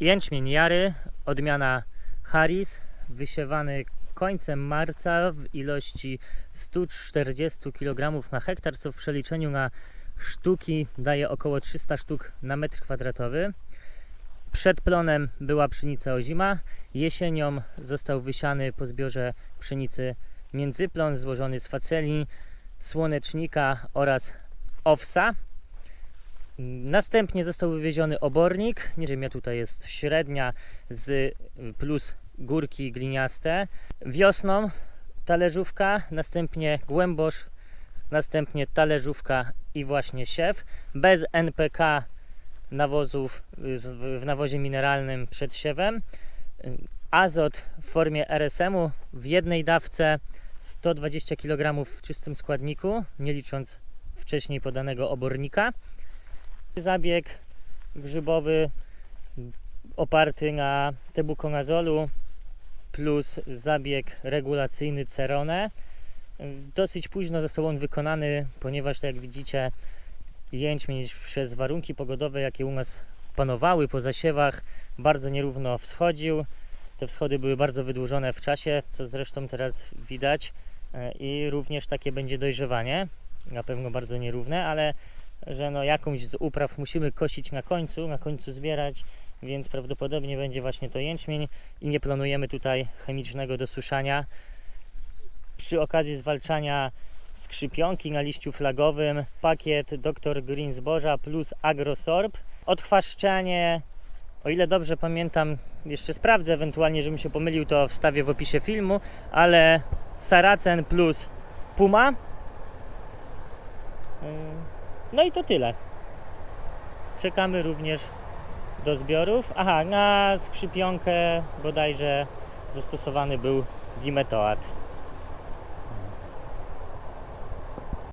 Jęczmień Jary, odmiana Harris, wysiewany końcem marca w ilości 140 kg na hektar, co w przeliczeniu na sztuki daje około 300 sztuk na metr kwadratowy. Przed plonem była pszenica ozima, jesienią został wysiany po zbiorze pszenicy międzyplon złożony z faceli, słonecznika oraz owsa. Następnie został wywieziony obornik. Ziemia tutaj jest średnia z plus górki gliniaste. Wiosną talerzówka, następnie głębosz, następnie talerzówka i właśnie siew. Bez NPK nawozów w nawozie mineralnym przed siewem. Azot w formie RSM-u w jednej dawce 120 kg w czystym składniku, nie licząc wcześniej podanego obornika. Zabieg grzybowy oparty na tebukonazolu plus zabieg regulacyjny Cerone. Dosyć późno został on wykonany, ponieważ tak jak widzicie jęczmień przez warunki pogodowe, jakie u nas panowały po zasiewach, bardzo nierówno wschodził. Te wschody były bardzo wydłużone w czasie, co zresztą teraz widać E, i również takie będzie dojrzewanie, na pewno bardzo nierówne, ale że no jakąś z upraw musimy kosić na końcu, na końcu zbierać, więc prawdopodobnie będzie właśnie to jęczmień i nie planujemy tutaj chemicznego dosuszania. Przy okazji zwalczania skrzypionki na liściu flagowym pakiet Dr. Green zboża plus Agrosorb. Odchwaszczanie, o ile dobrze pamiętam, jeszcze sprawdzę ewentualnie, żebym się pomylił, to wstawię w opisie filmu, ale Saracen plus Puma. Ym, No i to tyle. Czekamy również do zbiorów. Aha, na skrzypionkę bodajże zastosowany był dimetoat.